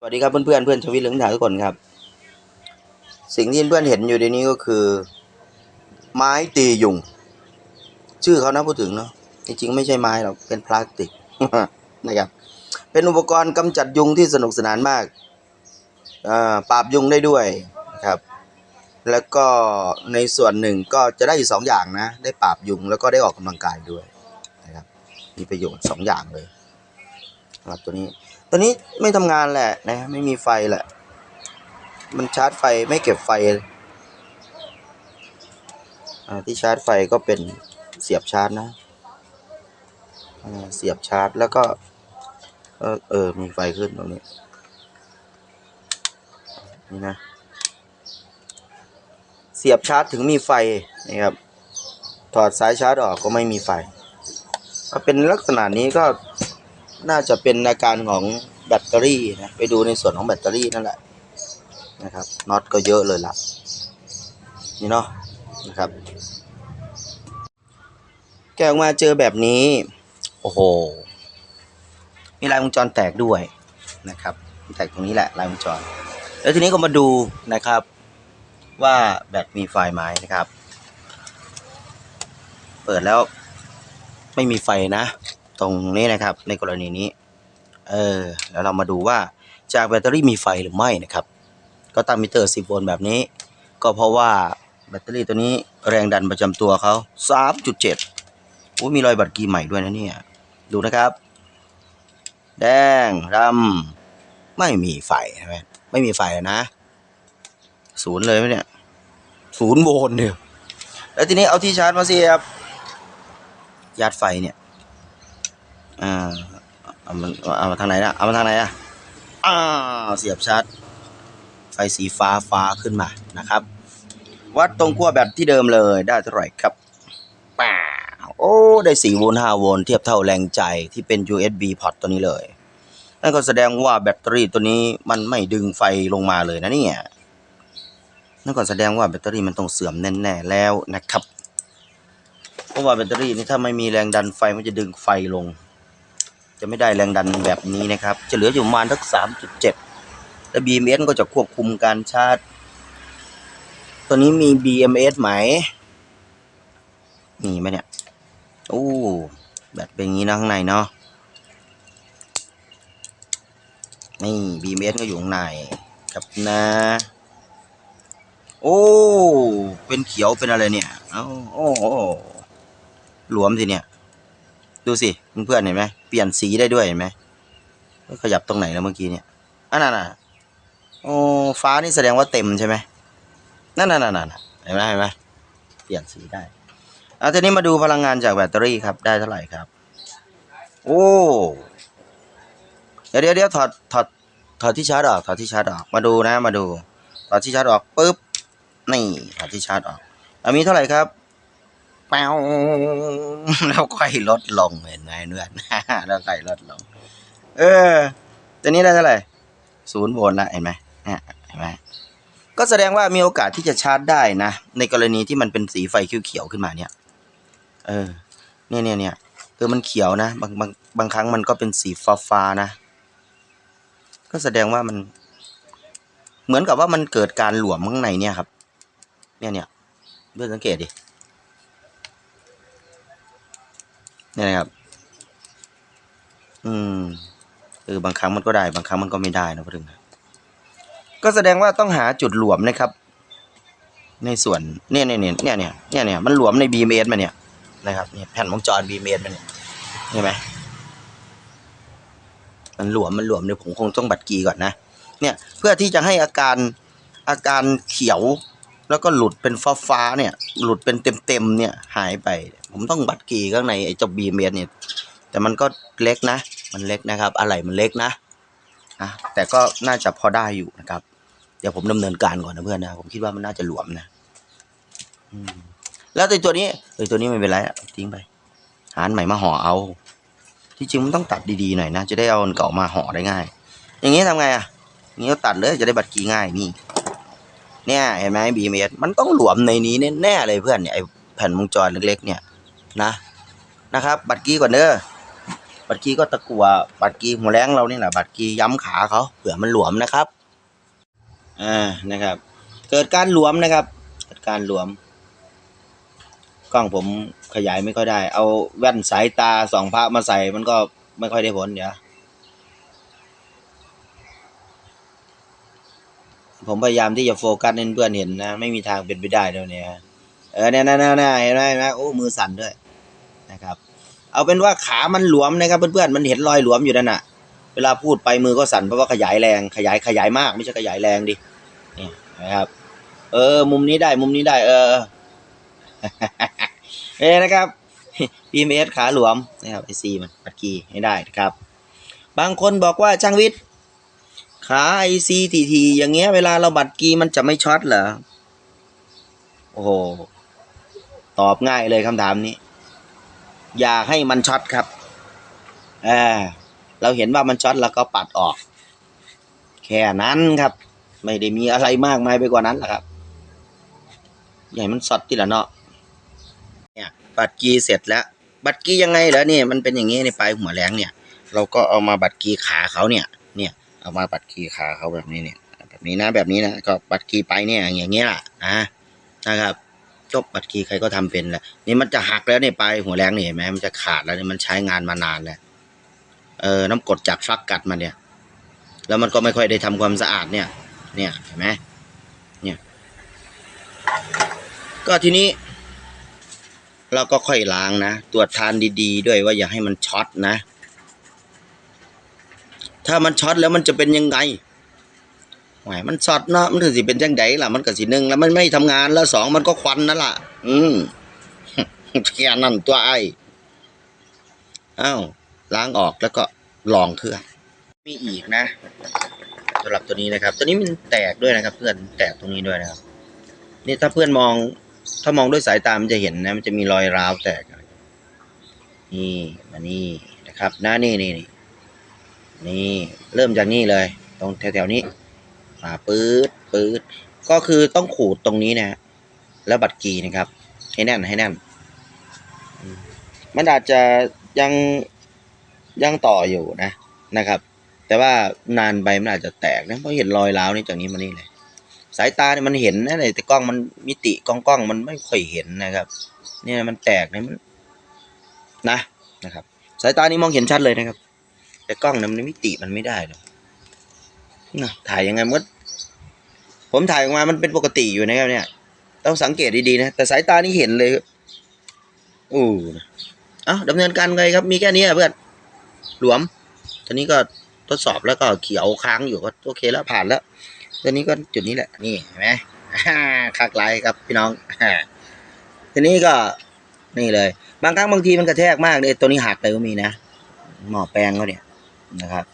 สวัสดีครับเพื่อนเพื่อนเพื่อนชวิตเหลืองถาทุกคนครับ สิ่งที่เพื่อนเห็นอยู่ในนี้ก็คือ ไม้ตียุง ชื่อเขานะพูดถึงเนาะจริงๆไม่ใช่ไม้หรอกเป็นพลาสติกนะครับเป็นอุปกรณ์กำจัดยุงที่สนุกสนานมากอ่าปราบยุงได้ด้วยนะครับ แล้วก็ในส่วนหนึ่งก็จะได้อยู่สองอย่างนะ ได้ปราบยุงแล้วก็ได้ออกกำลังกายด้วยนะครับมีประโยชน์สองอย่างเลยสำหรับตัวนี้ ตัวนี้ไม่ทำงานแหละนะ ไม่มีไฟแหละ มันชาร์จไฟไม่เก็บไฟที่ชาร์จไฟก็เป็นเสียบชาร์จนะเสียบชาร์จแล้วก็ เออเออมีไฟขึ้นตรงนี้ นี่นะ เสียบชาร์จถึงมีไฟนะครับ ถอดสายชาร์จออกก็ไม่มีไฟถ้าเป็นลักษณะนี้ก็ น่าจะเป็นอาการของแบตเตอรี่นะไปดูในส่วนของแบตเตอรี่นั่นแหละนะครับน็อตก็เยอะเลยล่ะนี่เนาะนะครับแกออกมาเจอแบบนี้ โอ้โห มีลายวงจรแตกด้วยนะครับ แตกตรงนี้แหละลายวงจร แล้วทีนี้ก็มาดูนะครับ ว่าแบตมีไฟไหมนะครับ เปิดแล้วไม่มีไฟนะ ตรงนี้นะครับ ในกรณีนี้ เออแล้วเรามาดูว่าจากแบตเตอรี่มีไฟหรือไม่นะครับ ก็ตั้งมิเตอร์ 10 โวลต์แบบนี้ ก็เพราะว่าแบตเตอรี่ตัวนี้แรงดันประจำตัวเขา3.7โอ้มีรอยบัตรกีใหม่ด้วยนะเนี่ย ดูนะครับ แดงดำไม่มีไฟใช่ไหมไม่มีไฟนะศูนย์เลยไหมเนี่ยศูนย์โวลต์เนี่ยแล้วทีนี้เอาที่ชาร์จมาเสียบยัดไฟเนี่ย อ่าเอามันเอามาทางไหนนะเอามาทางไหนอะอ่าเสียบชาร์จไฟสีฟ้าฟ้าขึ้นมานะครับ วัดตรงขั้วแบตที่เดิมเลยได้เท่าไหร่ครับป้าโอ้ได้4โวลต์5โวลต์เทียบเท่าแรงใจที่เป็น USB port ตัวนี้เลยนั่นก็แสดงว่าแบตเตอรี่ตัวนี้มันไม่ดึงไฟลงมาเลยนะเนี่ยนั่นก็แสดงว่าแบตเตอรี่มันต้องเสื่อมแน่ๆแล้วนะครับ เพราะว่าแบตเตอรี่นี่ถ้าไม่มีแรงดันไฟมันจะดึงไฟลง จะไม่ได้แรงดันแบบนี้นะครับ จะเหลืออยู่ประมาณสักสามจุดเจ็ดแล้ว BMS ก็จะควบคุมการชาร์จ ตัวนี้มี BMS ไหมมีไหมเนี่ย โอ้แบตเป็นอย่างนี้นะข้างในเนาะ นี่ BMS ก็อยู่ข้างในครับนะ โอ้ เป็นเขียวเป็นอะไรเนี่ย เอ้าโอ้โอ้หลวมสิเนี่ย ดูสิเพื่อนเห็นไหมเปลี่ยนสีได้ด้วยเห็นไหมขยับตรงไหนแล้วเมื่อกี้เนี่ยอันนั้นน่ะโอ้ฟ้านี่แสดงว่าเต็มใช่ไหมนั่นนั่นนั่นเห็นไหมเห็นไหมเปลี่ยนสีได้เอาทีนี้มาดูพลังงานจากแบตเตอรี่ครับได้เท่าไหร่ครับ โอ้เดี๋ยวเดี๋ยวเดี๋ยวถอดถอดถอดที่ชาร์จออกถอดที่ชาร์จออกมาดูนะมาดูถอดที่ชาร์จออกปุ๊บนี่ถอดที่ชาร์จออกมีเท่าไหร่ครับ แปวแล้วค่อยลดลงเห็นไหมเนื่อนแล้วค่อยลดลง เออ ตัวนี้ได้เท่าไหร่ศูนย์โวลต์ละเห็นไหมเนี่ยเห็นไหมก็แสดงว่ามีโอกาสที่จะชาร์จได้นะ ในกรณีที่มันเป็นสีไฟเขียวๆขึ้นมาเนี่ย เออ เนี่ยเนี่ยเนี่ยคือมันเขียวนะ บางบางบางครั้งมันก็เป็นสีฟ้าฟ้าๆนะ ก็แสดงว่ามัน เหมือนกับว่ามันเกิดการหลวมข้างในเนี่ยครับ เนี่ยเนี่ยเพื่อนสังเกตดิ เนี่ยนะครับ อืมเออบางครั้งมันก็ได้ บางครั้งมันก็ไม่ได้นะพูดถึงนก็แสดงว่าต้องหาจุดหลวมนะครับ ในส่วนเนี่ยเนี่ยเนี่ยเนี่ยเนี่ยเนี่ยเนี่ยมันหลวมใน BMS มาเนี่ยนะครับเนี่ยแผ่นวงจร BMS มาเนี่ยเห็นไหมมันหลวมมันหลวมเดี๋ยวผมคงต้องบัดกีก่อนนะเนี่ย เพื่อที่จะให้อาการอาการเขียว แล้วก็หลุดเป็นฟ้าฟ้าเนี่ย หลุดเป็นเต็มเต็มๆเนี่ยหายไป ผมต้องบัดกีข้างในไอ้เจ้าบีเมเนี่ยแต่มันก็เล็กนะ มันเล็กนะครับ อะไรมันเล็กนะอะแต่ก็น่าจะพอได้อยู่นะครับ เดี๋ยวผมดำเนินการก่อนนะเพื่อนนะผมคิดว่ามันน่าจะหลวมนะแล้วตัวตัวนี้เออตัวนี้ไม่เป็นไรอะทิ้งไป หาอันใหม่มาห่อเอา ที่จริงมันต้องตัดดีๆหน่อยนะจะได้เอาเก่ามาห่อได้ง่าย อย่างนี้ทำไงอะอย่างนี้ก็ตัดเลยจะได้บัตรกีง่ายนี่ เนี่ยเห็นไหมบีเมมันต้องหลวมในนี้แน่ๆเลยเพื่อนเนี่ยไอแผ่นวงจรเล็กๆ เนี่ยนะนะครับ บัตรกี้ก่อนเด้อบัตรกีก็ตะกัวบัตรกีหัวแรงเรานี่แหละบัตรกีย้ำขาเขาเผื่อมันหลวมนะครับอ่านะครับ เกิดการหลวมนะครับ เกิดการหลวม กล้องผมขยายไม่ค่อยได้ เอาแว่นสายตาสองพระมาใส่มันก็ไม่ค่อยได้ผลเดี๋ยว ผมพยายามที่จะโฟกัสให้เพื่อนเห็นนะ ไม่มีทางเป็นไปได้แล้วเนี่ยเออเนี่ยนะนะนะเห็นไหมเห็นไหมโอ้มือสั่นด้วยนะครับ เอาเป็นว่าขามันหลวมนะครับ เพื่อนๆมันเห็นรอยหลวมอยู่นั่นน่ะ เวลาพูดไปมือก็สั่นเพราะว่าขยายแรงขยายขยายมากไม่ใช่ขยายแรงดินี่นะครับ เออ มุมนี้ได้มุมนี้ได้ เออเอ้นะครับ PMS ขาหลวมนะครับไอซีมันปัดกีให้ได้นะครับ บางคนบอกว่าช่างวิทย์ ขาไอซีทีทีอย่างเงี้ย เวลาเราบัดกีมันจะไม่ช็อตเหรอ โอ้โห ตอบง่ายเลยคำถามนี้ อย่าให้มันช็อตครับอ่าเราเห็นว่ามันช็อตแล้วก็ปัดออก แค่นั้นครับ ไม่ได้มีอะไรมากมายไปกว่านั้นหรอกครับ ใหญ่มันสดที่ละเนาะเนี่ยบัตรกีเสร็จแล้ว บัตรกียังไงเหรอเนี่ยมันเป็นอย่างงี้ในปลายหัวแหลงเนี่ย เราก็เอามาบัตรกีขาเขาเนี่ย เอามาบัตรกีขาเขาแบบนี้เนี่ยแบบนี้นะแบบนี้นะก็บัตรกีไปเนี่ยอย่างเงี้ยแหละนะนะครับจบบัตรกีใครก็ทำเป็นแหละนี่มันจะหักแล้วเนี่ยปลายหัวแหลงนี่เห็นไหมมันจะขาดแล้วเนี่ยมันใช้งานมานานแล้วเออน้ำกดจากฟักกัดมันเนี่ย แล้วมันก็ไม่ค่อยได้ทำความสะอาดเนี่ย เนี่ยเห็นไหมเนี่ย ก็ทีนี้ เราก็ค่อยล้างนะตรวจทานดี ๆ ด้วยว่าอย่าให้มันช็อตนะ ถ้ามันช็อตแล้วมันจะเป็นยังไงหวายมันช็อตเนาะมันถึงสิเป็นจังไดล่ะ มันก็สิหนึ่งแล้วมันไม่ทำงานแล้วสองมันก็ควันนั่นล่ะ อืมแค่นั้นตัวไอ้อ้าวล้างออกแล้วก็ลองเครื่องมีอีกนะสำหรับตัวนี้นะครับ ตัวนี้มันแตกด้วยนะครับ เพื่อนแตกตรงนี้ด้วยนะครับ นี่ถ้าเพื่อนมอง ถ้ามองด้วยสายตามันจะเห็นนะ มันจะมีรอยร้าวแตกนี่มานี่นะครับหน้านี่นี่นี่ นี่เริ่มจากนี่เลย ตรงแถวๆนี้มาปื๊ดปื๊ดก็คือต้องขูดตรงนี้นะแล้วบัดกีนะครับ ให้แน่นให้แน่นมมันอาจจะยังยังต่ออยู่นะนะครับ แต่ว่านานไปมันอาจจะแตกนะเพราะเห็นรอยร้าวนี่จากนี้มานี่เลย สายตาเนี่ยมันเห็นนะแต่กล้องมันมิติกล้องกล้องมันไม่ค่อยเห็นนะครับ เนี่ยมันแตกเนี่ยมันนะนะครับ สายตานี่มองเห็นชัดเลยนะครับ แต่กล้องนี่ยมันมิติมันไม่ได้เลยนะถ่ายยังไงมันก็ผมถ่ายออกมามันเป็นปกติอยู่นะครับเนี่ย ต้องสังเกตดีๆนะ แต่สายตานี่เห็นเลยอู้เอาดำเนินการไงครับ มีแค่นี้เพื่อนหลวม ตอนนี้ก็ทดสอบแล้วก็เขียวค้างอยู่ก็โอเคแล้วผ่านแล้วตัวนี้ก็จุดนี้แหละ นี่เห็นไหมอ่าคักไลายครับพี่น้องทีนี้ก็นี่เลย บางครั้งบางทีมันกระแทกมากเลยตัวนี้หักเลยก็มีนะ หมอแปลงเขาเนี่ย นะครับ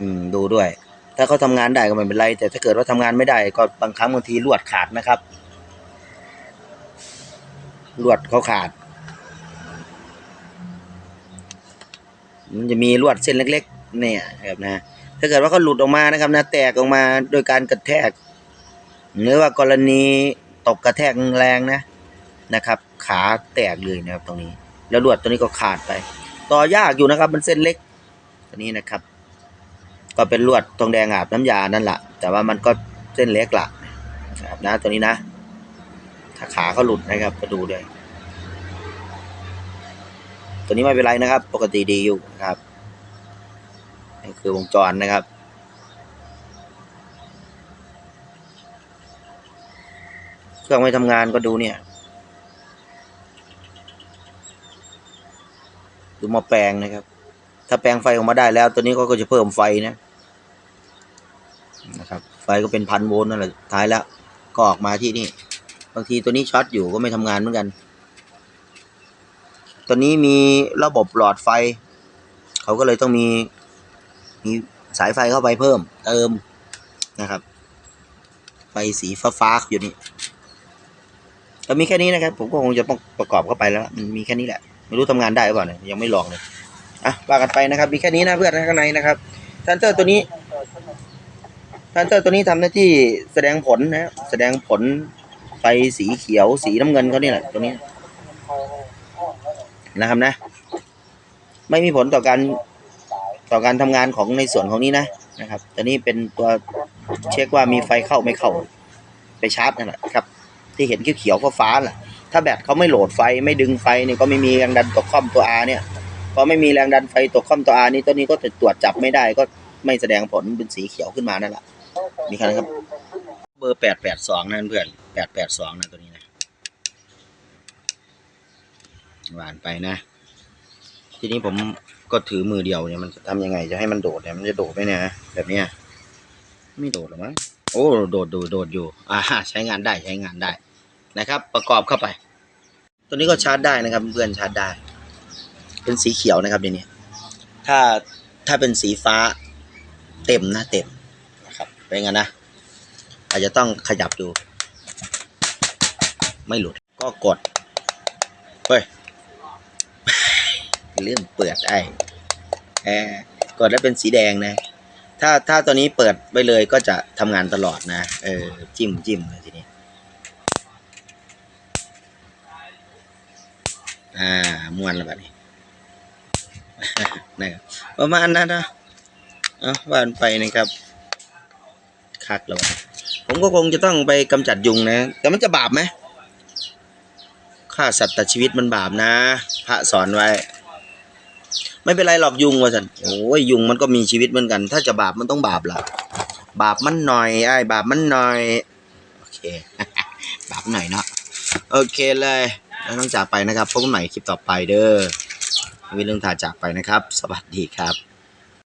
อืม ดูด้วย ถ้าเขาทำงานได้ก็ไม่เป็นไร แต่ถ้าเกิดว่าทำงานไม่ได้ ก็บางครั้งบางทีลวดขาดนะครับลวดเขาขาด มันจะมีลวดเส้นเล็ก ๆ เนี่ยครับนะ ถ้าเกิดว่าเขาหลุดออกมานะครับนะแตกออกมาโดยการกระแทกหรือว่ากรณีตกกระแทกแรงนะนะครับ ขาแตกเลยนะครับตรงนี้ แล้วลวดตัวนี้ก็ขาดไป ต่อยากอยู่นะครับ มันเส้นเล็ก ตัวนี้นะครับ ก็เป็นลวดทองแดงอาบน้ำยานั่นแหละแต่ว่ามันก็เส้นเล็กละนะครับนะตัวนี้นะ ถ้าขาเขาหลุดนะครับก็ดูด้วยตัวนี้ไม่เป็นไรนะครับ ปกติดีอยู่นะครับนี่คือวงจรนะครับเครื่องไม่ทำงานก็ดูเนี่ย ดูมาแปลงนะครับ ถ้าแปลงไฟออกมาได้แล้ว ตัวนี้ก็จะเพิ่มไฟนะนะครับ ไฟก็เป็นพันโวลต์นั่นแหละท้ายแล้วก็ออกมาที่นี่ บางทีตัวนี้ช็อตอยู่ก็ไม่ทำงานเหมือนกัน ตัวนี้มีระบบหลอดไฟ เขาก็เลยต้องมีมีสายไฟเข้าไปเพิ่ม เติมนะครับ ไฟสีฟ้าๆอยู่นี่ก็มีแค่นี้นะครับ ผมก็คงจะต้องประกอบเข้าไปแล้ว มันมีแค่นี้แหละ ไม่รู้ทำงานได้หรือเปล่าเนี่ยยังไม่ลองเลย อะว่ากันไปนะครับ มีแค่นี้นะเพื่อนข้างในนะครับทันเตอร์ตัวนี้ทันเตอร์ตัวนี้ทำหน้าที่แสดงผลนะแสดงผลไฟสีเขียวสีน้ำเงินเขานี่แหละตัวนี้นะครับนะ ไม่มีผลต่อการต่อการทำงานของในส่วนของนี้นะนะครับแต่นี่เป็นตัวเช็คว่ามีไฟเข้าไม่เข้าไปชาร์จนั่นแหละครับ ที่เห็นเขียวๆฟ้าๆน่ะถ้าแบตเขาไม่โหลดไฟไม่ดึงไฟเนี่ยก็ไม่มีแรงดันตัวคอมตัว R เนี่ย อไม่มีแรงดันไฟตัวคอมตัว R นี่ตัวนี้ก็จะตรวจจับไม่ได้ก็ไม่แสดงผลเป็นสีเขียวขึ้นมานั่นแหละมีคันครับ เบอร์แปดแปดสองนั่นเพื่อนแปดแปดสองนะตัวนี้นะหวานไปนะ ทีนี้ผมก็ถือมือเดียวเนี่ยมันจะทำยังไงจะให้มันโดดเนี่ยมันจะโดดไหมเนี่ยแบบเนี้ยไม่โดดหรอมั้งโอ้โดดโดดโดดอยู่อ่าใช้งานได้ใช้งานได้นะครับ ประกอบเข้าไป ตัวนี้ก็ชาร์จได้นะครับ เพื่อนชาร์จได้ เป็นสีเขียวนะครับเดี๋ยวนี้ถ้าถ้าเป็นสีฟ้าเต็มนะเต็มนะครับเป็นไงนนะอาจจะต้องขยับดู ไม่หลุดก็กดเฮ้ยเลื่อนเปิดไอ้แอรกดแล้วเป็นสีแดงนะ ถ้าถ้าตัวนี้เปิดไปเลยก็จะทำงานตลอดนะ เออจิ้มจิ้มเลยทีนี้ อ่ามวนแล้วแบบนี้ นะครับประมาณนั้นนะเอาว่านไปนะครับคักแล้วผมก็คงจะต้องไปกำจัดยุงนะ แต่มันจะบาปไหมฆ่าสัตว์ตัดชีวิตมันบาปนะ พระสอนไว้ ไม่เป็นไรหรอกยุงว่าสันโอ้ยยุงมันก็มีชีวิตเหมือนกัน ถ้าจะบาปมันต้องบาปละบาปมันหน่อยไอ้บาปมันหน่อยโอเค บาปหน่อยเนาะโอเคเลยแล้วต้องจากไปนะครับพบกันใหม่คลิปต่อไปเด้อ วิลเรื่องทาจากไปนะครับ สวัสดีครับ